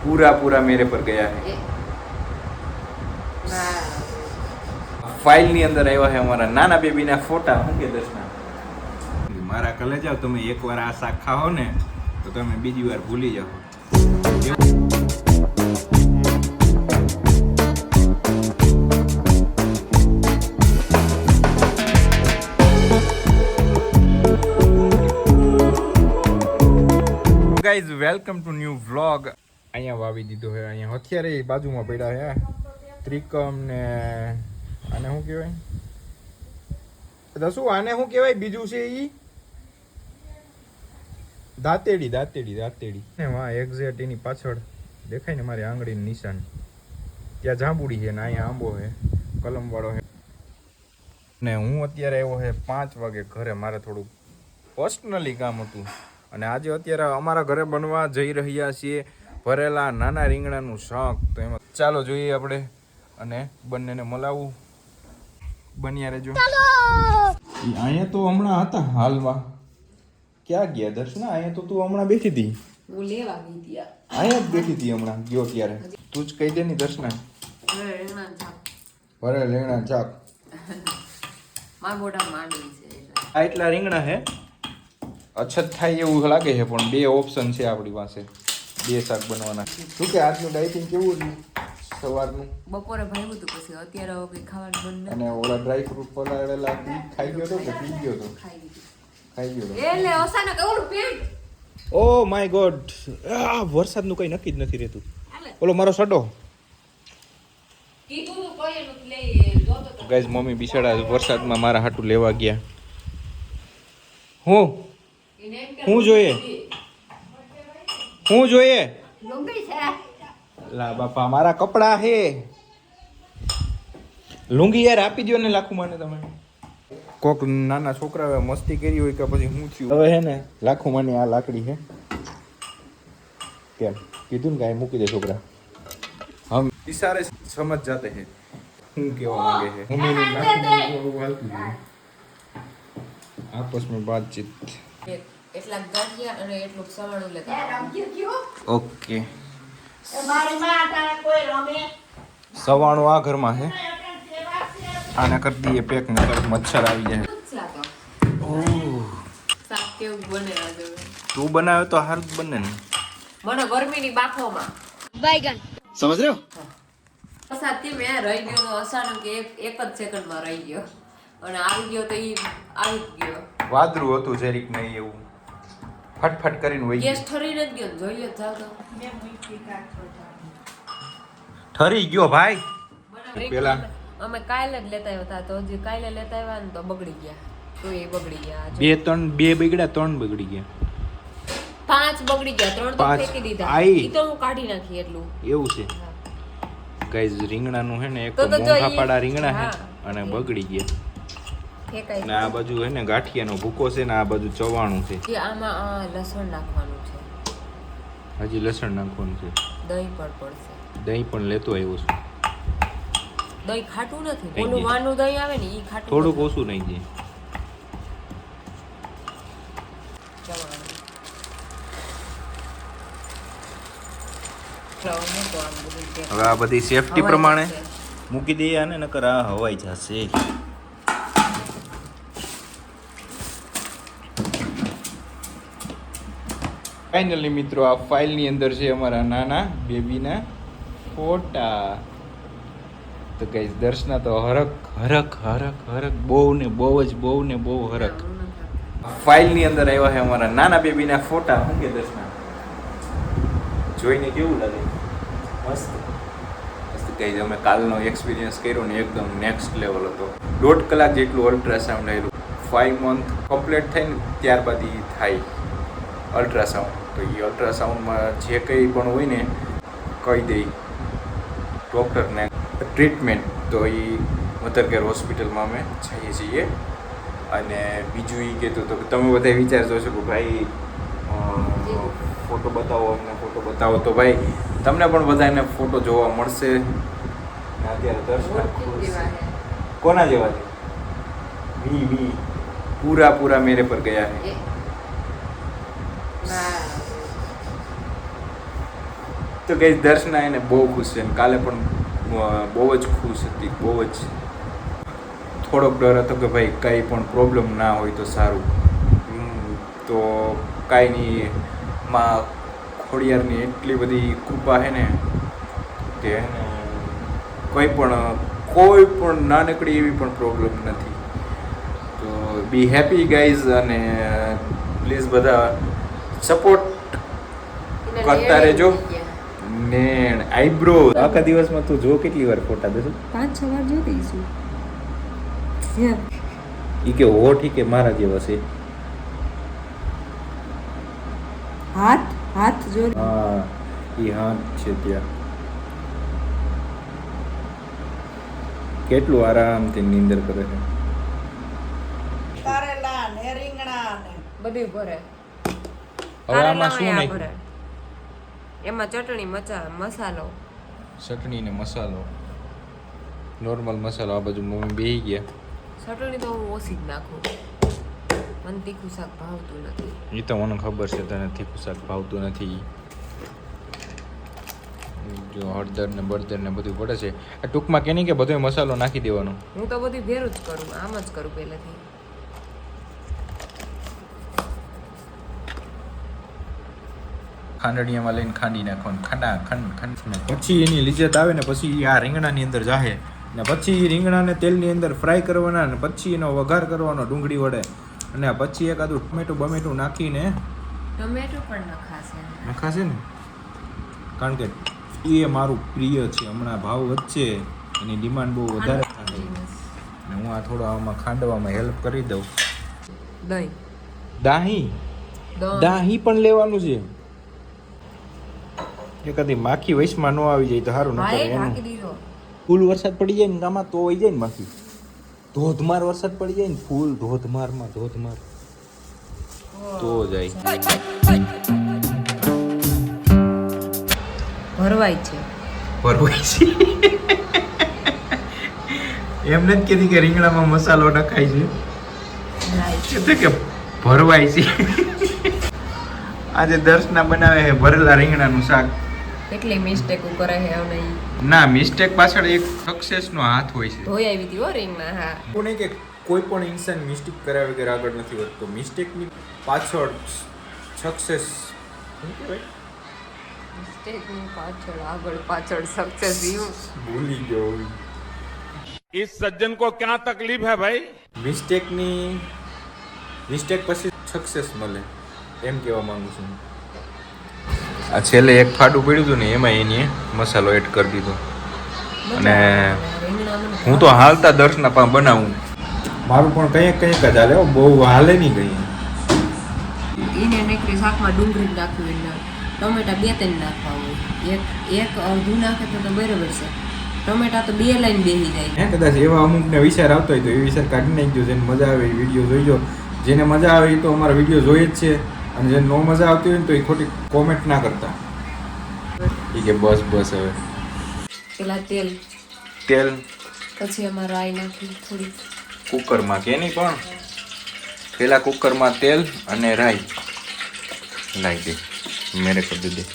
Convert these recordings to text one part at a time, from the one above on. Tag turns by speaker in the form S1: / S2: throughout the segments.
S1: पूरा पूरा मेरे पर गया है
S2: એ હા
S1: ફાઇલ ની અંદર આવ્યા છે અમારા નાના બેબીના ફોટા શું કે દર્શના મારા કલેજાવ તમે એકવાર આ શાક ખાઓ ને તો તમે બીજી વાર ભૂલી જાઓ guys welcome to new vlog અહીંયા વાવી દીધો છે, અહીંયા અત્યારે બાજુમાં પડ્યા છે ત્રિકમ ને આને શું કહેવાય? શું આને શું કહેવાય બીજું છે ઈ? દાંતેડી દાંતેડી દાંતેડી. ને વાહ એક્ઝેક્ટ એની પાછળ દેખાય ને મારી આંગળીનું નિશાન. ત્યાં જાંબુડી છે ને અહીંયા આંબો છે, કલમવાળો છે. ને હું અત્યારે આવ્યો છે પાંચ વાગે ઘરે, મારે થોડું પર્સનલી કામ હતું. અને આજે અત્યારે અમારા ઘરે બનવા જઈ રહ્યા છીએ. ભરેલા નાના રીંગણાનું શાક તો એમાં ચાલો જોઈએ આપણે અને બંનેને મલાવું. બન્યા રહેજો. ઈ અહીંયા તો હમણાં હતા હાલમાં. ક્યાં ગયા દર્શના? અહીંયા તો તું હમણાં બેઠી હતી.
S2: હું લેવા ગઈ હતી
S1: અહીંયા જ બેઠી હતી હમણાં ગયો ત્યારે. તું જ કહી દે ની દર્શના. ભરે રીંગણા
S2: ચાક.
S1: આ એટલા રીંગણા હે? અછત થાય એવું લાગે છે પણ બે ઓપ્શન છે આપણી પાસે. બે શાક બનવાના શું કે આજનું ડાયટિંગ કેવું રહ્યું સવારનું?
S2: બપોરે ભાવ્યું હતું પછી અત્યારે કંઈ ખાવાનું બંધ
S1: અને ઓલા ડ્રાય ફ્રૂટ પલાળેલા ખાઈ ગયો તો કે પી ગયો તો?
S2: ખાઈ
S1: ગયો
S2: એટલે અચાનક ઓલું પેટ
S1: ઓ માય ગોડ. આ વરસાદનું કંઈ નક્કી જ નથી રહેતું. ઓલો મારો સડો. ગાઈઝ મમ્મી બિસાડા વરસાદમાં મારા હાટું લેવા ગયા. હું? હું જોઈએ? શું જોઈએ? લા બાપા મારા કપડા હે. લુંગી યાર આપી દો ને લાખું માને તમે. કોક નાના છોકરાઓ મસ્તી કરી હોય કે પછી હું થયું? હવે હે ને લાખું માની આ લાકડી હે. કેમ? કીધું ને કાંઈ મૂકી દે છોકરા. હમ. ઇશારે સમજ જાતે હે. હું કેવા માંગે હે? મમ્મીનું લાકડી આપસ મેં
S2: બાતચીત એટલા ગાંઠિયા અને એટલું સવાણું લેતા
S1: ઓકે. સવાણું આ ઘરમાં છે. આને કરી દઈએ પેક ને તરત મચ્છર આવી જાય.
S2: શાક કેવું બને
S1: તું બનાવે તો હારું જ બને ને.
S2: મને ગરમીની બાફોમાં.
S1: સમજ રહ્યો?
S2: વરસાદથી મેં રહી ગયો તો અચાનક એક એક જ સેકન્ડમાં રહી ગયો. અને આવી ગયો તો એ આવી ગયો.
S1: વાદરું હતું જરીક નહીં એવું. ફટફટ કરીને વહી
S2: ગેસ ઠરી નથી ગયો. જોઈ લે તો
S1: ઠરી ગયો ભાઈ. પેલા?
S2: અમે કાલે જ લેતા આવ્યા હતા. તો હજી કાલે લેતા આવ્યા ને તો બગડી ગયા. તો એ બગડી ગયા
S1: બે ત્રણ બે બગડ્યા ત્રણ બગડી ગયા.
S2: પાંચ બગડી ગયા. ત્રણ તો. ફેંકી દીધા.
S1: આઈ.
S2: ઈ તો હું કાઢી નાખી એટલું.
S1: એવું છે. ગાઈઝ રીંગણાનું હે ને એક
S2: જો
S1: મોંઘા પાડા રીંગણા
S2: હા.
S1: અને બગડી ગયા. અને આ બાજુ હે ને ગાંઠિયાનો ભૂકો છે ને આ બાજુ ચવાણું છે.
S2: ગયા. આમાં આ લસણ નાખવાનું છે.
S1: હજી લસણ નાખવાનું છે.
S2: દહીં પણ પડશે.
S1: દહીં પણ લેતો આવ્યો છું.
S2: દહીં ખાટું નથી? ઓલું વાનું દહીં આવે ને ઈ ખાટું
S1: થોડુંક ઓછું નહીં
S2: તે.
S1: હવે આ બધી સેફટી પ્રમાણે મૂકી દઈએ આને નકર આ હવાઈ જશે. ફાઇનલી મિત્રો, આ ફાઇલની અંદર છે અમારા નાના બેબીના ફોટા. તો કઈ દર્શના તો હરક હરક હરક હરક બહુ ને બહુ જ, બહુ ને બહુ હરક ફાઇલની અંદર આવ્યા છે અમારા નાના બેબીના ફોટા. શું કે દર્શના? જોઈને કેવું લાગે? મસ્ત. કઈ અમે કાલનો એક્સપિરિયન્સ કર્યો ને એકદમ નેક્સ્ટ લેવલ હતો. દોઢ કલાક જેટલું અલ્ટ્રાસાઉન્ડ આવ્યું ફાઇવ મંથ કમ્પ્લીટ થઈને ત્યારબાદ એ થાય. અલ્ટ્રાસાઉન્ડ એ અલ્ટ્રાસાઉન્ડમાં જે કંઈ પણ હોય ને કહી દઈ ડૉક્ટરને ટ્રીટમેન્ટ. તો એ મધર કેર હોસ્પિટલમાં અમે જઈએ છીએ. અને બીજું એ કહેતું હતું કે તમે બધા વિચારજો છો કે ભાઈ ફોટો બતાવો અમને ફોટો બતાવો. તો ભાઈ તમને પણ બધાને ફોટો જોવા મળશે. અત્યારે દર્શન. કોના જેવા છે? મી મી. પૂરા પૂરા મેરે પર ગયા.
S2: ના.
S1: તો ગઈ દર્શના એને બહુ ખુશ છે અને કાલે પણ બહુ જ ખુશ હતી બહુ જ. થોડોક ડર હતો કે ભાઈ કંઈ પણ પ્રોબ્લેમ ના હોય તો સારું. તો કાંઈ નહીં માં ખોડિયારની એટલી બધી કૃપા છે ને કે કોઈ પણ કોઈ પણ નાનકડી એવી પણ પ્રોબ્લેમ નથી. તો બી હેપી ગાઈઝ અને પ્લીઝ બધા સપોર્ટ કરતા રહેજો.
S2: થઈ ગયા.
S1: ને આઈબ્રો આખા દિવસમાં તું જો કેટલી વાર ફોટા દેશું
S2: પાંચ છ વાર જોઈ દઈશું
S1: ઈ કે હો ઠીક કે મારા જેવા છે.
S2: હાથ? હાથ જો.
S1: હા ઈ હાથ છે ત્યાં. કેટલું આરામથી નીંદર કરે છે.
S3: કારેલા ને રીંગણા ને.
S2: બધું ભરે
S1: હવે આમાં શું નહીં
S2: ભરે. એમાં ચટણી મચા મસાલો.
S1: ચટણી ને મસાલો. નોર્મલ મસાલો આ બાજુ મમ્મી બેહી ગયા.
S2: ચટણી તો હું ઓછી જ નાખું. મને તીખું શાક ભાવતું નથી.
S1: એ તો મને ખબર છે તને તીખું શાક ભાવતું નથી. જો હળદર ને બળદર ને બધું પડે છે. આ ટૂંકમાં કે નહીં કે બધો મસાલો નાખી દેવાનો?
S2: હું તો બધું ભેરું જ કરું આમ જ કરું પહેલેથી.
S1: ખાંડણીયામાં લઈને ખાંડી નાખવાનું. ખાંડા ખંડ ખંડ. પછી એની લિજત આવે ને પછી આ રીંગણાની અંદર જાહે. ને પછી રીંગણાને તેલની અંદર ફ્રાય કરવાના ને પછી એનો વઘાર કરવાનો ડુંગળી વડે. અને પછી એક આદું ટમેટું બમેટું નાખીને
S2: ટમેટું પણ નખાશે.
S1: નખાશે ને? કારણ કે એ મારું પ્રિય છે. હમણાં ભાવ વધશે એની ડિમાન્ડ બહુ વધારે થાય. ને હું આ થોડો આમાં ખાંડવામાં હેલ્પ કરી દઉં.
S2: દહીં?
S1: દાહી.
S2: દાહી
S1: પણ લેવાનું છે. એ કદી માખી વૈશમાં ન આવી જાય તો સારું ન કરે
S2: ઢાંકી
S1: ફૂલ વરસાદ પડી જાય ને આમાં તો આવી જાય ને માખી. ધોધમાર વરસાદ પડી જાય ને ફૂલ ધોધમારમાં ધોધમાર. તો જાય.
S2: ભરવાય છે.
S1: ભરવાય છે. એમ નથી કીધી કે રીંગણામાં મસાલો નખાય છે. કે ભરવાય છે. આજે દર્શના બનાવે છે ભરેલા રીંગણાનું શાક.
S2: કેટલી મિસ્ટેક કરે છે હવે ઈ
S1: ના મિસ્ટેક પાછળ એક સક્સેસનો હાથ હોય છે
S2: ધોઈ આવી હતી હો રીંગણા હા
S1: એવું નહીં કે કોઈ પણ ઇન્સાન મિસ્ટેક કર્યા વગર આગળ નથી વધતો મિસ્ટેકની પાછળ સક્સેસ શું કહેવાય
S2: મિસ્ટેકની પાછળ આગળ પાછળ સક્સેસ યુ
S1: ભૂલી ગયો
S4: इस सज्जन को क्या तकलीफ है भाई
S1: મિસ્ટેકની મિસ્ટેક પછી સક્સેસ મળે એમ કહેવા માંગુ છું આ છેલ્લે એક ફાટું પડ્યું હતું ને એમાં એને મસાલો એડ કરી દીધો. અને હું તો હાલતા દર્શના પણ બનાવું. મારું પણ કંઈક કંઈક જ હાલે હો, બહુ હાલે નહીં કંઈ.
S2: એને નીકળી શાકમાં ડુંગળી નાખવી ટમેટા બે ત્રણ નાખવા હોય. એક એક અડધું નાખે તો તો બરાબર છે. ટમેટા તો બે લાઈન બેસી જાય.
S1: હે કદાચ એવા અમુકને વિચાર આવતો હોય તો એ વિચાર કાઢી નાખજો જેને મજા આવે એ વીડિયો જોઈજો. જેને મજા આવે એ તો અમારા વીડિયો જોઈએ જ છે. અને જે નો મજા આવતી હોય ને તો એ ખોટી કોમેન્ટ ના કરતા. એ કે બસ બસ હવે.
S2: પેલા તેલ.
S1: તેલ?
S2: પછી એમાં રાઈ નાખી થોડી
S1: કુકરમાં કે નહીં પણ? પેલા કુકરમાં તેલ અને રાઈ. લાઈ દે. મેરે કરી દીધી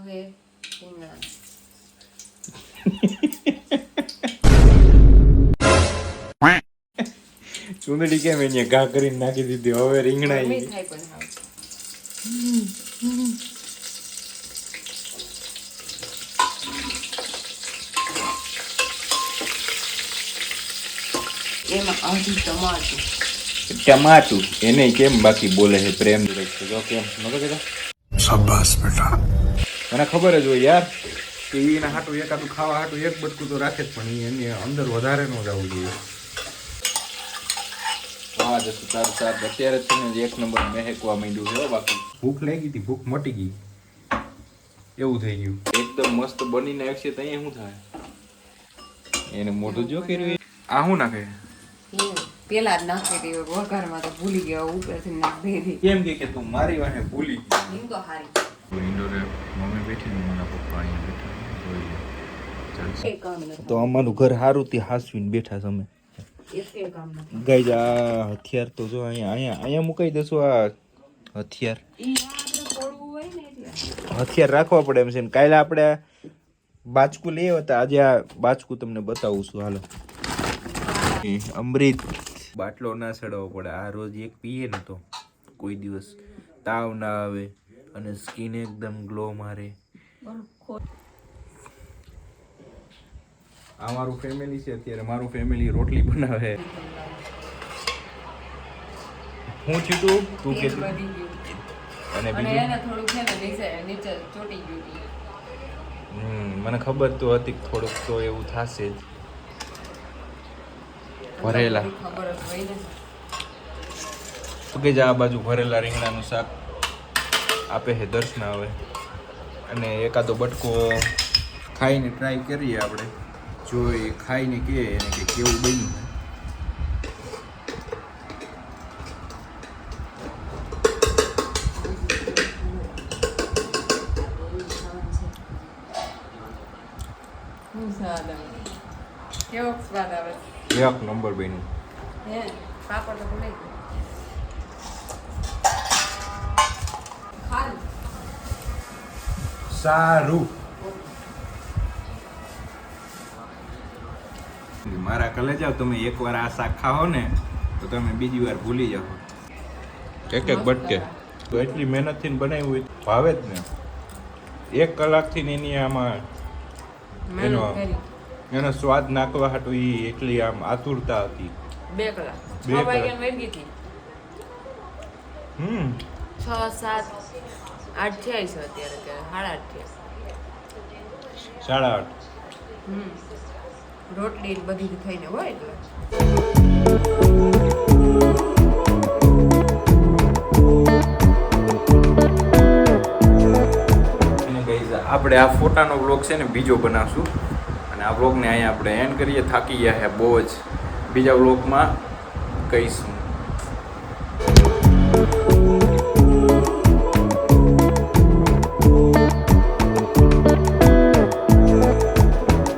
S2: હવે
S1: ચૂંદડી કેમ એને ઘા કરીને નાખી દીધી? હવે રીંગણા
S2: થાય પણ હાવ. એમાં અડધી ટમાટું.
S1: એને કેમ બાકી બોલે છે પ્રેમ જો કેમ? નતો કહેતો?
S4: શાબાશ બેટા.
S1: મને ખબર જ હોય યાર કે એને હાટું એકાદું ખાવા હાટું એક બટકું તો રાખે જ પણ એની અંદર વધારે ન જવું જોઈએ. હા એક નંબર મહેકવા માંડ્યું ભૂખ લાગી હતી ભૂખ મટી ગઈ. એવું થઈ ગયું. એકદમ મસ્ત બનીને આવશે તો અહીંયા શું થાય? એને મોઢું જો કર્યું આ શું નાખે?
S2: પેલા જ નાખી હતી વઘારમાં તો ભૂલી ગયો ઉપરથી નાખી દીધી
S1: કેમ કે કે તું મારી વાહે ભૂલી
S2: ગયો. તો હારી.
S1: ઇન્ડોરે મમ્મી બેઠી ને મારા પપ્પા અહીંયા બેઠા. જોઈ લે. ચાલશે.
S2: એક કામ નથી.
S1: તો અમારું ઘર સારું તે હાસવીને બેઠા તમે ગાઈ
S2: એક કામ નથી.
S1: ગાઈઝ આ હથિયાર તો જો અહીંયા અહીંયા અહીંયા મુકાઈ દેશું આ હથિયાર.
S2: ઈ આપણે થોડું હોય ને એટલે.
S1: હથિયાર રાખવા પડે એમ છે. ને કાલે આપણે બાચકું લઈ આવ્યા હતા. આજે આ બાચકું તમને બતાવું છું. હાલો. એ અમૃત. બાટલો ના સડવો પડે. આ રોજ એક પીએ ને તો કોઈ દિવસ તાવ ના આવે અને સ્કિન એકદમ ગ્લો મારે. આ મારું ફેમિલી છે અત્યારે. મારું ફેમિલી રોટલી બનાવે. હું છીટું તું? કે અને
S2: અને
S1: બીજું?
S2: થોડુંક છે ને નીચે નીચે ચોટી ગયું
S1: હમ, મને ખબર તો હતી થોડુંક તો એવું થશે જ. ભરેલા.
S2: જ
S1: તો કે આ બાજુ ભરેલા રીંગણાનું શાક આપે છે દર્શન હવે અને એકાદો બટકો ખાઈને ટ્રાય કરીએ આપણે. જો એ ખાઈને કહે એને કે કેવું બન્યું.
S2: આવે કેવો સ્વાદ આવે?
S1: એક નંબર બન્યું
S2: હે પાપડ તો ભૂલાઈ ગયો.
S1: સારું. મારા કલે જાઓ તમે એકવાર આ શાક ખાઓ ને તો તમે બીજી વાર ભૂલી જાઓ. એક એક બટકે. તો એટલી મહેનતથી બનાવ્યું હોય ભાવે જ ને. એક કલાકથી ને એની આમાં એનો એનો સ્વાદ નાખવા હાટું એ એટલી આમ આતુરતા હતી.
S2: બે કલાક.
S1: બે કલાક.
S2: વાગ્યાની વહી હતી.
S1: હમ.
S2: છ સાત આઠ છે અત્યારે કે સાડા આઠ છે
S1: સાડા આઠ.
S2: હમ. રોટલી બધી થઈને હોય એટલે
S1: આપણે આ ફોટાનો બ્લોગ છે ને બીજો બનાવશું. અને આ બ્લોગને અહીંયા આપણે એન્ડ કરીએ. થાકી ગયા છે બહુ જ. બીજા બ્લોગમાં કહીશું.